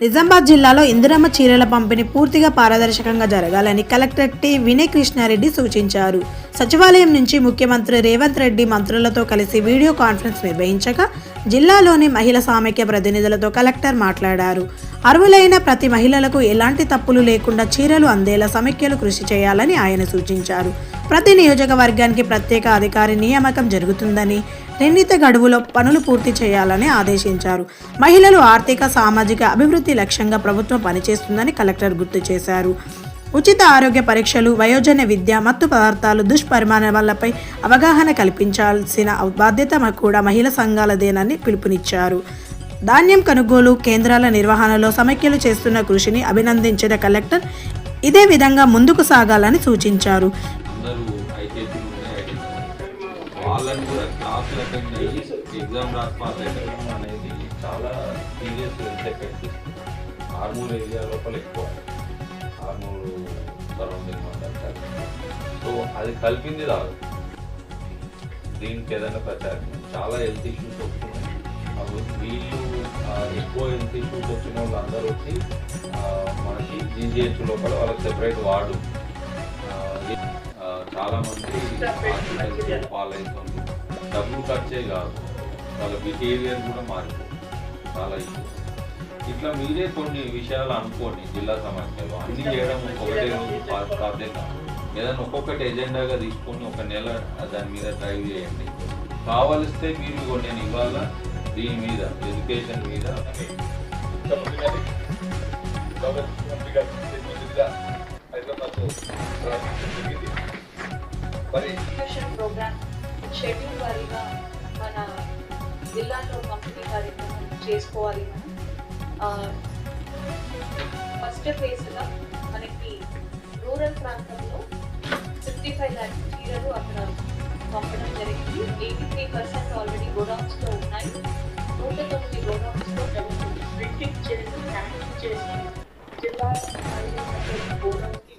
నిజామాబాద్ జిల్లాలో ఇందిరమ్మ చీరల పంపిణీ పూర్తిగా పారదర్శకంగా జరగాలని కలెక్టర్ టి వినయ్ కృష్ణారెడ్డి సూచించారు. సచివాలయం నుంచి ముఖ్యమంత్రి రేవంత్ రెడ్డి మంత్రులతో కలిసి వీడియో కాన్ఫరెన్స్ నిర్వహించగా జిల్లాలోని మహిళ సామైక్య ప్రతినిధులతో కలెక్టర్ మాట్లాడారు. అర్హులైన ప్రతి మహిళలకు ఎలాంటి తప్పులు లేకుండా చీరలు అందేలా సమైక్యలు కృషి చేయాలని ఆయన సూచించారు. ప్రతి నియోజకవర్గానికి ప్రత్యేక అధికారి నియామకం జరుగుతుందని నిర్ణీత గడువులో పనులు పూర్తి చేయాలని ఆదేశించారు. మహిళలు ఆర్థిక సామాజిక అభివృద్ధి లక్ష్యంగా ప్రభుత్వం పనిచేస్తుందని కలెక్టర్ గుర్తు చేశారు. ఉచిత ఆరోగ్య పరీక్షలు వయోజన విద్య మత్తు పదార్థాలు దుష్పరిమాణాలపై అవగాహన కల్పించాల్సిన బాధ్యత కూడా మహిళా సంఘాలదేనని పిలుపునిచ్చారు. ధాన్యం కొనుగోలు కేంద్రాల నిర్వహణలో సమైక్యలు చేస్తున్న కృషిని అభినందించిన కలెక్టర్ ఇదే విధంగా ముందుకు సాగాలని సూచించారు. అందరూ అయితే వాళ్ళని కూడా క్లాసులు అటెండ్ అయ్యి ఎగ్జామ్ రాసి పాస్ అనేది చాలా serious health effect Armoor area లోపల ఎక్కువ. ఆర్మూర్ సరౌండింగ్ అంటారు సో అది కలిపింది రాదు. దీనికి ఏదైనా ప్రచారం. చాలా హెల్త్ ఇష్యూస్ వస్తున్నాయి. వీళ్ళు ఎక్కువ హెల్త్ ఇష్యూస్ వచ్చిన వాళ్ళు అందరూ వచ్చి మనకి జీజీహెచ్ లోపల వాళ్ళకి సెపరేట్ వార్డు. ఆ, చాలా మంది హాస్పిటల్స్ పాలవుతుంది డబ్బులు ఖర్చే కాదు. వాళ్ళ బిహేవియర్ కూడా మారిపోతుంది. చాలా ఇష్యూస్ ఇట్లా మీరే కొన్ని విషయాలు అనుకోండి జిల్లా సమస్యలు అన్ని చేయడం ఒకటే రోజు సాధ్యం కాదు. ఏదైనా ఒక్కొక్కటి ఎజెండాగా తీసుకొని ఒక నెల దాని మీద డ్రైవ్ చేయండి. కావలిస్తే మీరు నేను ఇవాళ దీని మీద ఎడ్యుకేషన్ మీద. ముఖ్యమంత్రి మరి ప్రోగ్రామ్ షెడ్యూల్ వారీగా మన జిల్లాలో పంపిణీ కార్యక్రమం చేసుకోవాలి. మనం ఫస్ట్ ఫేజ్గా మనకి రూరల్ ప్రాంతంలో ఫిఫ్టీ ఫైవ్ ల్యాక్ చీరలు అక్కడ పంపడం జరిగింది. ఎయిటీ త్రీ పర్సెంట్ ఆల్రెడీ గోడౌన్స్లో ఉన్నాయి. నూట తొమ్మిది గోడౌన్స్లో ప్రింటింగ్ చేసి ప్యాకింగ్ చేసి జిల్లా గోడౌన్స్కి